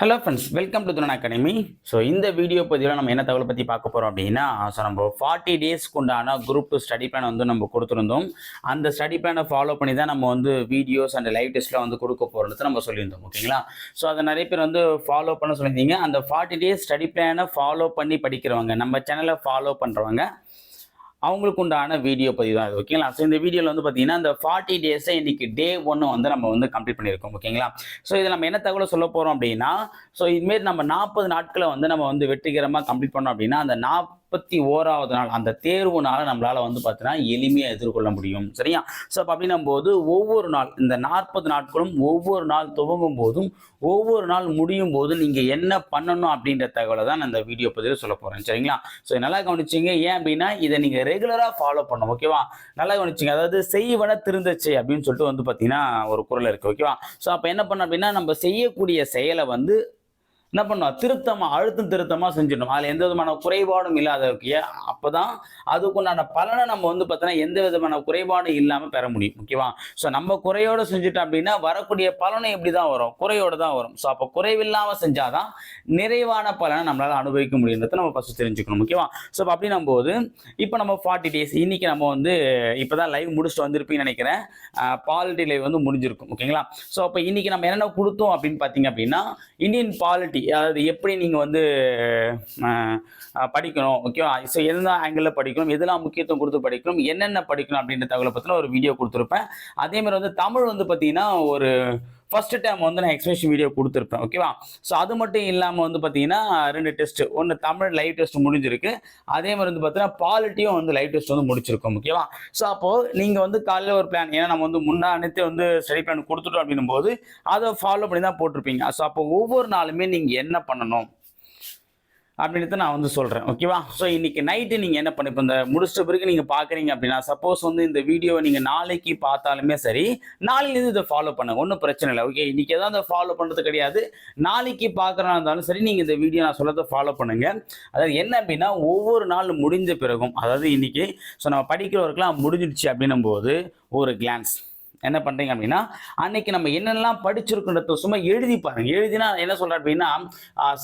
Hello friends welcome to Thunan academy so இந்த video பதிவில் நம்ம என்ன தகவலை பற்றி பார்க்க போகிறோம் அப்படின்னா ஸோ நம்ம ஃபார்ட்டி டேஸ்க்கு உண்டான குரூப் டூ ஸ்டடி பிளான் வந்து நம்ம கொடுத்துருந்தோம். அந்த ஸ்டடி பிளானை ஃபாலோ பண்ணி தான் நம்ம வந்து வீடியோஸ் அண்ட் லைவ் டெஸ்ட்லாம் வந்து கொடுக்க போகிறது நம்ம சொல்லியிருந்தோம் ஓகேங்களா ஸோ அதை நிறைய பேர் வந்து ஃபாலோ பண்ண சொல்லியிருந்தீங்க. அந்த ஃபார்ட்டி டேஸ் ஸ்டடி பிளானை ஃபாலோ பண்ணி படிக்கிறவங்க நம்ம சேனலை ஃபாலோ பண்ணுறவங்க அவங்களுக்கு உண்டான வீடியோ பதிவு தான் இது ஓகேங்களா ஸோ இந்த வீடியோவில் வந்து பார்த்தீங்கன்னா இந்த ஃபார்ட்டி டேஸை இன்னைக்கு டே ஒன்று வந்து நம்ம வந்து கம்ப்ளீட் பண்ணியிருக்கோம் ஓகேங்களா ஸோ இதில் நம்ம என்ன தகவலை சொல்ல போகிறோம் அப்படின்னா ஸோ இதுமாரி நம்ம நாற்பது நாட்களை வந்து நம்ம வந்து வெற்றிகரமாக கம்ப்ளீட் பண்ணோம் அப்படின்னா அந்த முப்பத்தி ஓராவது நாள் அந்த தேர்வுனால நம்மளால் வந்து பார்த்தீங்கன்னா எளிமையாக எதிர்கொள்ள முடியும். சரியா? ஸோ அப்போ அப்படின்னும் போது ஒவ்வொரு நாள் இந்த நாற்பது நாட்களும் ஒவ்வொரு நாள் துவங்கும் போதும் ஒவ்வொரு நாள் முடியும் போது நீங்கள் என்ன பண்ணணும் அப்படின்ற தகவலை தான் நான் இந்த வீடியோ பதிவில் சொல்ல போகிறேன் சரிங்களா? ஸோ நல்லா கவனிச்சிங்க. ஏன் அப்படின்னா இதை நீங்கள் ரெகுலராக ஃபாலோ பண்ணணும். ஓகேவா நல்லா கவனிச்சிங்க. அதாவது செய்வன திருந்தச்சு அப்படின்னு சொல்லிட்டு வந்து பார்த்தீங்கன்னா ஒரு குரல் இருக்குது ஓகேவா ஸோ அப்போ என்ன பண்ண அப்படின்னா நம்ம செய்யக்கூடிய செயலை வந்து என்ன பண்ணும்? திருத்தமாக அழுத்தம் திருத்தமாக செஞ்சிடணும். அதில் எந்த விதமான குறைபாடும் இல்லாத அப்போ தான் அதுக்குண்டான பலனை நம்ம வந்து பார்த்தோன்னா எந்த விதமான குறைபாடும் இல்லாமல் பெற முடியும். ஓகேவா? ஸோ நம்ம குறையோடு செஞ்சுட்டோம் அப்படின்னா வரக்கூடிய பலனும் எப்படி தான் வரும். குறையோடு தான் வரும். ஸோ அப்போ குறைவில்லாமல் செஞ்சாதான் நிறைவான பலனை நம்மளால் அனுபவிக்க முடியுன்றத நம்ம ஃபஸ்ட்டு தெரிஞ்சுக்கணும். ஓகேவா? ஸோ அப்போ அப்படின்னும் போது இப்போ நம்ம ஃபார்ட்டி டேஸ் இன்னைக்கு நம்ம வந்து இப்போ தான் லைவ் முடிச்சுட்டு வந்திருப்பீங்கன்னு நினைக்கிறேன். பாலிட்டி லைவ் வந்து முடிஞ்சிருக்கும். ஓகேங்களா? ஸோ அப்போ இன்னைக்கு நம்ம என்னென்ன கொடுத்தோம் அப்படின்னு பார்த்தீங்க அப்படின்னா இந்தியன் பாலிட்டி அதாவது எப்படி நீங்கள் வந்து படிக்கணும்? ஓகேவா ஸோ எந்த ஆங்கிளில் படிக்கணும்? எதெல்லாம் முக்கியத்துவம் கொடுத்து படிக்கணும்? என்னென்ன படிக்கணும்? அப்படின்ற தகவலை பற்றின ஒரு வீடியோ கொடுத்துருப்பேன். அதே மாதிரி வந்து தமிழ் வந்து பார்த்தீங்கன்னா ஒரு ஃபர்ஸ்ட் டைம் வந்து நான் எக்ஸ்பிரேஷன் வீடியோ கொடுத்துருப்பேன் ஓகேவா ஸோ அது மட்டும் இல்லாமல் வந்து பார்த்தீங்கன்னா ரெண்டு டெஸ்ட் ஒன்று தமிழ் லைவ் டெஸ்ட் முடிஞ்சிருக்கு. அதே மாதிரி வந்து பார்த்தீங்கன்னா பாலிட்டியும் வந்து லைவ் டெஸ்ட் வந்து முடிச்சிருக்கோம் ஓகேவா ஸோ அப்போது நீங்கள் வந்து காலையில் ஒரு பிளான் ஏன்னா நம்ம வந்து முன்னாடித்தே வந்து ஸ்டடி பிளான் கொடுத்துட்டோம் அப்படின்னும் போது அதை ஃபாலோ பண்ணி தான் போட்டிருப்பீங்க. ஸோ அப்போ ஒவ்வொரு நாளுமே நீங்கள் என்ன பண்ணணும்? அப்படின்றத நான் வந்து சொல்கிறேன் ஓகேவா ஸோ இன்னைக்கு நைட்டு நீங்கள் என்ன பண்ணி இப்போ இந்த முடிச்சிட்ட பிறகு நீங்கள் பார்க்குறீங்க அப்படின்னா சப்போஸ் வந்து இந்த வீடியோவை நீங்கள் நாளைக்கு பார்த்தாலுமே சரி நாளையிலேருந்து இதை ஃபாலோ பண்ணுங்க ஒன்றும் பிரச்சனை இல்லை ஓகே இன்றைக்கி எதாவது அதை ஃபாலோ பண்ணுறது கிடையாது. நாளைக்கு பார்க்குறா இருந்தாலும் சரி நீங்கள் இந்த வீடியோ நான் சொல்கிறத ஃபாலோ பண்ணுங்க. அதாவது என்ன அப்படின்னா ஒவ்வொரு நாள் முடிஞ்ச பிறகும் அதாவது இன்றைக்கி ஸோ நம்ம படிக்கிற முடிஞ்சிடுச்சு அப்படின்னும் போது ஒரு கிளான்ஸ் என்ன பண்ணுறீங்க அப்படின்னா அன்னைக்கு நம்ம என்னெல்லாம் படிச்சிருக்குன்றத சும்மா எழுதி பாருங்க. எழுதினா என்ன சொல்கிறேன் அப்படின்னா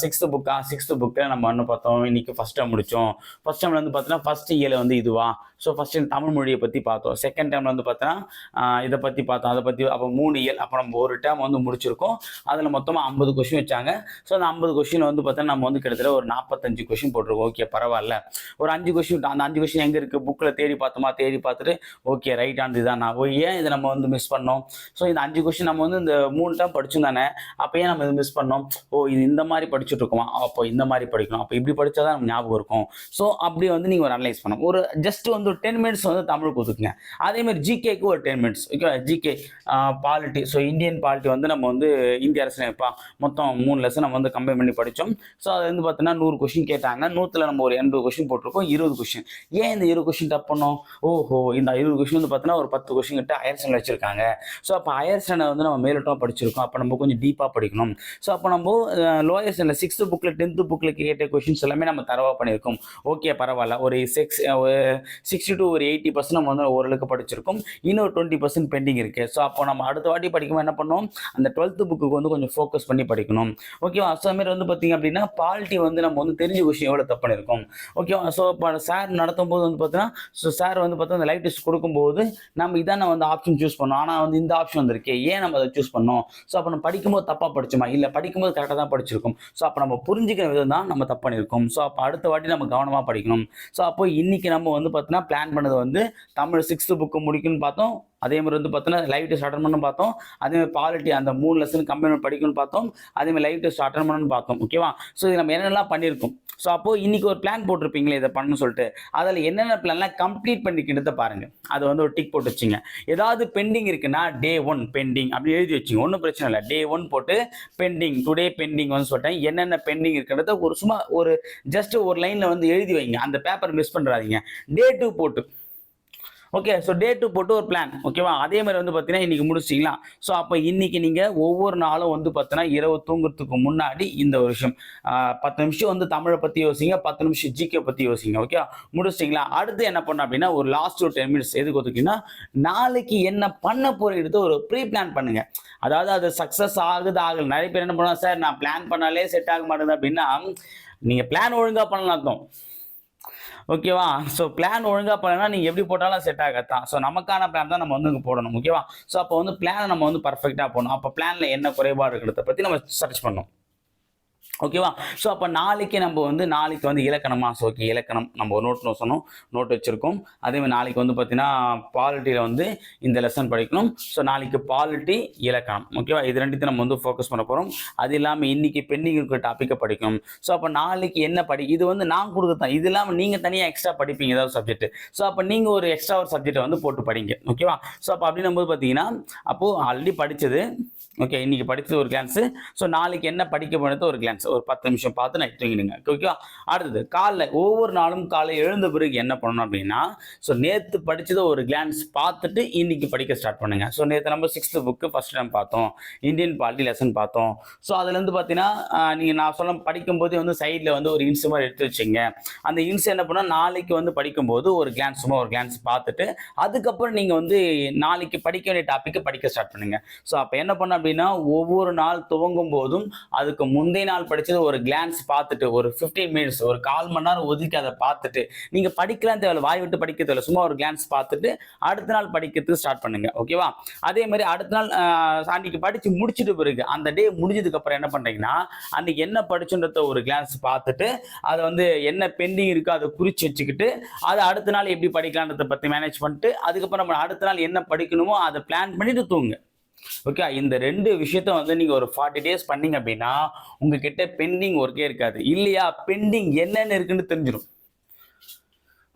சிக்ஸ்த்து புக்கா சிக்ஸ்த்து புக்கில் நம்ம ஒன்று பார்த்தோம். இன்னைக்கு ஃபஸ்ட் டைம் முடித்தோம் ஃபஸ்ட் டைமில் வந்து பார்த்தோன்னா ஃபஸ்ட் இயரில் வந்து இதுவா? ஸோ ஃபஸ்ட் டைம் தமிழ் மொழியை பற்றி பார்த்தோம். செகண்ட் டைமில் வந்து பார்த்தோன்னா இதை பற்றி பார்த்தோம். அதை பற்றி அப்போ மூணு இயல் அப்போ நம்ம ஒரு டைம் வந்து முடிச்சிருக்கோம். அதில் மொத்தமாக ஐம்பது கொஷின் வச்சாங்க. ஸோ அந்த ஐம்பது கொஷின் வந்து பார்த்தோன்னா நம்ம வந்து கிட்டத்தட்ட ஒரு நாற்பத்தஞ்சு கொஷின் போட்டிருக்கோம். ஓகே பரவாயில்ல. ஒரு அஞ்சு கொஷின் அந்த அஞ்சு கொஷின் எங்கே இருக்குது புக்கில் தேடி பார்த்தோமா? தேடி பார்த்துட்டு ஓகே ரைட் ஆனது இதான். நான் ஏன் இதை நம்ம வந்து மிஸ் பண்ணோம். ஸோ இந்த அஞ்சு கொஷின் நம்ம வந்து இந்த மூணு டைம் படிச்சோம் தானே? அப்போ ஏன் நம்ம இது மிஸ் பண்ணோம். ஓ இது இந்த மாதிரி படிச்சுட்டு இருக்கோமா? அப்போ இந்த மாதிரி படிக்கணும் அப்போ இப்படி படித்தா தான் நம்ம ஞாபகம் இருக்கும். ஸோ அப்படி வந்து நீங்கள் ஒரு அனலைஸ் பண்ணணும். ஒரு ஜஸ்ட் வந்து ஒரு டென் மினிட்ஸ் வந்து தமிழ் கொடுத்துக்குங்க. அதே மாதிரி ஜிகேக்கு ஒரு ten minutes okay GK polity so Indian polity வந்து நம்ம வந்து இந்திய அரசியலமைப்பா மொத்தம் மூணு லெசன் நம்ம வந்து கம்பைன் பண்ணி படித்தோம் ஸோ அது வந்து பார்த்தீங்கன்னா நூறு கொஷின் கேட்டாங்க நூற்றில் நம்ம ஒரு எண்பது கொஷின் போட்டிருக்கோம். இருபது கொஷின் ஏன் இந்த இருபது கொஷின் தப்பு பண்ணோம்? ஓஹோ இந்த இருபது கொஷின் வந்து பார்த்தீங்கன்னா ஒரு பத்து கொஷின் கிட்ட ஹையர் செகண்டரி படிச்சிருக்காங்க ஸோ அப்போ ஹையர் ஸ்டாண்டர்ட் வந்து நம்ம மேலோட்டமாக படிச்சிருக்கோம். அப்போ நம்ம கொஞ்சம் டீப்பாக படிக்கணும். ஸோ அப்போ நம்ம லோயர் ஸ்டாண்டர்ட் சிக்ஸ்த்து புக்கில் டென்த்து புக்கில் கேட்ட கொஷின்ஸ் எல்லாமே நம்ம தரவா பண்ணியிருக்கோம். ஓகே பரவாயில்ல. ஒரு சிக்ஸ் சிக்ஸ்டி டு ஒரு எயிட்டி பர்சன்ட் நம்ம வந்து ஓரளவுக்கு படிச்சிருக்கோம். இன்னொரு டுவெண்ட்டி பர்சன்ட் பெண்டிங் இருக்குது ஸோ அப்போ நம்ம அடுத்த வாட்டி படிக்கும்போது என்ன பண்ணோம் அந்த டுவெல்த்து புக்கு வந்து கொஞ்சம் ஃபோக்கஸ் பண்ணி படிக்கணும். ஓகேவா ஸோ அதுமாரி வந்து பார்த்திங்க அப்படின்னா பாலிட்டி வந்து நம்ம வந்து தெரிஞ்ச விஷயம் எவ்வளோ தப்பு பண்ணியிருக்கோம். ஓகேவா ஸோ இப்போ சார் நடத்தும் போது வந்து பார்த்தீங்கன்னா ஸோ சார் வந்து பார்த்தா அந்த லைட் டெஸ்ட் கொடுக்கும்போது நம்ம இதான வந்து ஆப்ஷன் சூஸ் பண்ணோம் ஆனால் வந்து இந்த ஆப்ஷன் வந்திருக்கே. ஏன் நம்ம அதை சூஸ் பண்ணோம்? ஸோ அப்போ நம்ம படிக்கும்போது தப்பாக படிச்சோமா? இல்லை படிக்கும்போது கரெக்டாக தான் படிச்சிருக்கோம். ஸோ அப்போ நம்ம புரிஞ்சுக்கிற விதம் தான் நம்ம தப்பு பண்ணியிருக்கோம். ஸோ அப்போ அடுத்த வாட்டி நம்ம கவனமாக படிக்கணும். ஸோ அப்போ இன்னைக்கு நம்ம வந்து பார்த்தீங்கன்னா பிளான் பண்ணது வந்து தமிழ் சிக்ஸ்த்து புக்கு முடிக்குன்னு பார்த்தோம். அதே மாதிரி வந்து பார்த்தோன்னா லைவ் டெஸ்ட் அட்டன் பண்ணணும் பார்த்தோம். அதே மாதிரி பாலிட்டி அந்த மூணு லெசன் கம்பெனி படிக்கணும்னு பார்த்தோம். அதே மாதிரி லைவ் டெஸ்ட் அட்டன் பண்ணணும்னு பார்த்தோம். ஓகேவா ஸோ இது நம்ம என்னென்னலாம் பண்ணியிருக்கோம்? ஸோ அப்போது இன்றைக்கி ஒரு பிளான் போட்டிருப்பீங்களே இதை பண்ணணும்னு சொல்லிட்டு. அதில் என்னென்ன பிளான்லாம் கம்ப்ளீட் பண்ணிக்கிட்டத பாருங்கள் அது வந்து ஒரு டிக் போட்டு வச்சுங்க. ஏதாவது பெண்டிங் இருக்குன்னா டே ஒன் பெண்டிங் அப்படி எழுதி வச்சுங்க. ஒன்றும் பிரச்சனை இல்லை. டே ஒன் போட்டு பெண்டிங் டுடே பெண்டிங் வந்து சொல்லிட்டேன். என்னென்ன பெண்டிங் இருக்கிறத ஒரு சும்மா ஒரு ஜஸ்ட் ஒரு லைனில் வந்து எழுதி வைங்க. அந்த பேப்பர் மிஸ் பண்ணுறாதீங்க டே டூ போட்டு. ஓகே ஸோ டே டு போட்டு ஒரு பிளான் ஓகேவா அதே மாதிரி வந்து பார்த்தீங்கன்னா இன்னைக்கு முடிச்சிங்களா ஸோ அப்போ இன்னைக்கு நீங்கள் ஒவ்வொரு நாளும் வந்து பார்த்தீங்கன்னா இரவு தூங்குறதுக்கு முன்னாடி இந்த ஒரு விஷயம். பத்து நிமிஷம் வந்து தமிழை பற்றி யோசிங்க பத்து நிமிஷம் ஜிகே பற்றி யோசிங்க ஓகே முடிச்சிங்களா அடுத்து என்ன பண்ண அப்படின்னா ஒரு லாஸ்ட் ஒரு டென் மினிட்ஸ் எதுக்கு ஒத்துக்கிங்கன்னா நாளைக்கு என்ன பண்ண போகிறது ஒரு ப்ரீ பிளான் பண்ணுங்க. அதாவது அது சக்ஸஸ் ஆகுது ஆகல. நிறைய பேர் என்ன பண்ணுவாங்க சார் நான் பிளான் பண்ணாலே செட் ஆக மாட்டேங்குது அப்படின்னா நீங்கள் பிளான் ஒழுங்காக பண்ணலாம் அர்த்தம். ஓகேவா? ஸோ பிளான் ஒழுங்காக பண்ணனா நீங்கள் எப்படி போட்டாலும் செட் ஆகத்தான். ஸோ நமக்கான பிளான் தான் நம்ம வந்து இங்கே போடணும் ஓகேவா? ஸோ அப்போ வந்து பிளானை நம்ம வந்து பர்ஃபெக்டாக போடணும். அப்போ பிளானில் என்ன குறைபாடு இருக்கிறத பற்றி நம்ம சர்ச் பண்ணணும். ஓகேவா? ஸோ அப்போ நாளைக்கு நம்ம வந்து நாளைக்கு வந்து இலக்கணமா? ஸோ ஓகே இலக்கணம். நம்ம ஒரு நோட் சொன்னோம். நோட் வச்சுருக்கோம். அதேமாதிரி நாளைக்கு வந்து பார்த்தீங்கன்னா பாலிட்டியில் வந்து இந்த லெசன் படிக்கணும். ஸோ நாளைக்கு பாலிட்டி இலக்கணம். ஓகேவா இது ரெண்டுத்தையும் நம்ம வந்து ஃபோக்கஸ் பண்ண போகிறோம் அது இல்லாமல் இன்றைக்கி பெண்டிங் இருக்கிற டாப்பிக்கை படிக்கணும். ஸோ அப்போ நாளைக்கு என்ன படி இது வந்து நான் கொடுக்கத்தான் இது இல்லாமல் நீங்கள் தனியாக எக்ஸ்ட்ரா படிப்பீங்க ஏதாவது சப்ஜெக்ட் ஸோ அப்போ நீங்கள் ஒரு எக்ஸ்ட்ரா ஒரு சப்ஜெக்டை வந்து போட்டு படிங்க. ஓகேவா ஸோ அப்போ அப்படின்னும் போது பார்த்தீங்கன்னா அப்போது ஆல்ரெடி படித்தது ஓகே இன்றைக்கி படித்தது ஒரு கிளான்ஸு ஸோ நாளைக்கு என்ன படிக்க போனது ஒரு கிளான்ஸ் ஒரு பத்து நிமிஷம் பார்த்து நைட் தூங்கிடுங்க. ஓகேவா அடுத்தது காலைல ஒவ்வொரு நாளும் காலை எழுந்த பிறகு என்ன பண்ணணும் அப்படின்னா ஸோ நேற்று படித்ததை ஒரு கிளான்ஸ் பார்த்துட்டு இன்னைக்கு படிக்க ஸ்டார்ட் பண்ணுங்க. ஸோ நேற்று நம்ம சிக்ஸ்த்து புக்கு ஃபஸ்ட் டைம் பார்த்தோம். இந்தியன் பாலிட்டி லெசன் பார்த்தோம். ஸோ அதுலேருந்து பார்த்தீங்கன்னா நீங்கள் நான் சொல்ல படிக்கும்போதே வந்து சைடில் வந்து ஒரு இன்ஸ் மாதிரி எடுத்து வச்சுங்க. அந்த இன்ஸ் என்ன பண்ணால் நாளைக்கு வந்து படிக்கும்போது ஒரு கிளான்ஸ் சும்மா ஒரு கிளான்ஸ் பார்த்துட்டு அதுக்கப்புறம் நீங்கள் வந்து நாளைக்கு படிக்க வேண்டிய டாப்பிக்கை படிக்க ஸ்டார்ட் பண்ணுங்க. ஸோ அப்போ என்ன பண்ண அப்படின்னா ஒவ்வொரு நாள் துவங்கும் போதும் அதுக்கு முந்தைய நாள் படிச்சது ஒரு கிளான்ஸ் பார்த்துட்டு ஒரு 15 மினிட்ஸ் ஒரு கால் மணி நேரம் ஒதுக்கி அதை பார்த்துட்டு நீங்கள் படிக்கலாம் தேவையில்ல வாய் விட்டு படிக்க தேவையில்ல சும்மா ஒரு கிளான்ஸ் பார்த்துட்டு அடுத்த நாள் படிக்கிறதுக்கு ஸ்டார்ட் பண்ணுங்க ஓகேவா அதே மாதிரி அடுத்த நாள் அன்னைக்கு படிச்சு முடிச்சிட்டு பிறகு அந்த டே முடிஞ்சதுக்கு அப்புறம் என்ன பண்றீங்கன்னா அன்னைக்கு என்ன படிச்சுன்றத ஒரு கிளான்ஸ் பார்த்துட்டு அதை வந்து என்ன பெண்டிங் இருக்கோ அதை குறிச்சு வச்சுக்கிட்டு அதை அடுத்த நாள் எப்படி படிக்கலான்றத பற்றி மேனேஜ் பண்ணிட்டு அதுக்கப்புறம் நம்ம அடுத்த நாள் என்ன படிக்கணுமோ அதை பிளான் பண்ணிட்டு தூங்க ஓகே இந்த ரெண்டு விஷயத்த வந்து நீங்க ஒரு ஃபார்ட்டி டேஸ் பண்ணீங்க அப்படின்னா உங்ககிட்ட பெண்டிங் ஒர்க்கே இருக்காது. இல்லையா? பெண்டிங் என்னென்ன இருக்குன்னு தெரிஞ்சிடும்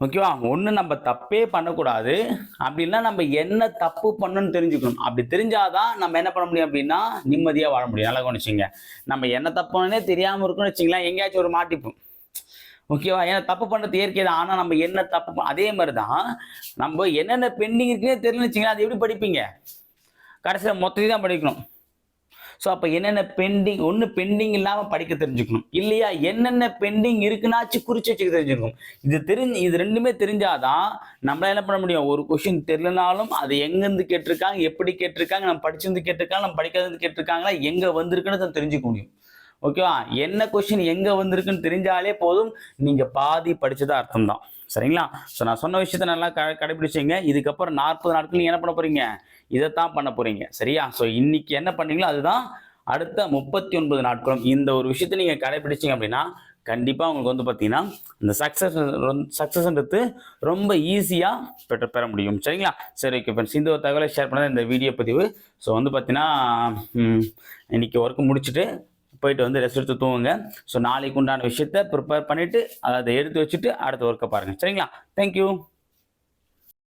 ஓகேவா ஒன்று நம்ம தப்பே பண்ணக்கூடாது. அப்படின்னா நம்ம என்ன தப்பு பண்ணணும்னு தெரிஞ்சுக்கணும். அப்படி தெரிஞ்சாதான் நம்ம என்ன பண்ண முடியும் அப்படின்னா நிம்மதியாக வாழ முடியும். நல்லா கவனிச்சிங்க நம்ம என்ன தப்பு பண்ணனே தெரியாமல் இருக்கும்னு வச்சிங்களேன் எங்கேயாச்சும் ஒரு மாட்டிப்போம். ஓகேவா ஏன்னா தப்பு பண்ணுறது இயற்கை தான். ஆனால் நம்ம என்ன தப்பு அதே மாதிரி தான் நம்ம என்னென்ன பெண்டிங் இருக்குன்னே தெரியல வச்சிங்களேன் அது எப்படி படிப்பீங்க? கடைசியில் மொத்தத்தையும் தான் படிக்கணும். ஸோ அப்போ என்னென்ன பெண்டிங் ஒன்று பெண்டிங் இல்லாமல் படிக்க தெரிஞ்சுக்கணும். இல்லையா? என்னென்ன பெண்டிங் இருக்குன்னாச்சு குறிச்சு வச்சுக்க தெரிஞ்சுக்கணும். இது தெரிஞ்சு இது ரெண்டுமே தெரிஞ்சாதான் நம்மள என்ன பண்ண முடியும்? ஒரு கொஷின் தெரியலனாலும் அது எங்கேருந்து கேட்டிருக்காங்க எப்படி கேட்டிருக்காங்க நம்ம படிச்சிருந்து கேட்டிருக்காங்க நம்ம படிக்காதது கேட்டிருக்காங்களா எங்கே வந்திருக்குன்னு தான் தெரிஞ்சுக்க முடியும். ஓகேவா என்ன கொஷின் எங்கே வந்திருக்குன்னு தெரிஞ்சாலே போதும். நீங்கள் பாதி படிச்சதா அர்த்தம் தான் சரிங்களா? ஸோ நான் சொன்ன விஷயத்த நல்லா க கடைபிடிச்சிங்க. இதுக்கப்புறம் நாற்பது நாட்கள் நீங்கள் என்ன பண்ண போகிறீங்க இதைத்தான் பண்ண போகிறீங்க சரியா? ஸோ இன்னைக்கு என்ன பண்ணீங்களோ அதுதான் அடுத்த முப்பத்தி ஒன்பது நாட்களும். இந்த ஒரு விஷயத்தை நீங்கள் கடைபிடிச்சிங்க அப்படின்னா கண்டிப்பாக உங்களுக்கு வந்து பார்த்தீங்கன்னா இந்த சக்ஸஸ் சக்ஸஸ்ன்றது ரொம்ப ஈஸியாக பெற்று பெற முடியும். சரிங்களா? சரி ஓகே ஃப்ரெண்ட்ஸ் இந்த ஒரு தகவலை ஷேர் பண்ண இந்த வீடியோ பதிவு. ஸோ வந்து பார்த்தீங்கன்னா இன்றைக்கி இன்னைக்கு ஒர்க் முடிச்சுட்டு போயிட்டு வந்து ரெஸ்ட் எடுத்து தூங்குங்க. ஸோ நாளைக்கு உண்டான விஷயத்த ப்ரிப்பேர் பண்ணிவிட்டு அதை எடுத்து வச்சுட்டு அடுத்த ஒர்க்கை பாருங்கள் சரிங்களா? தேங்க்யூ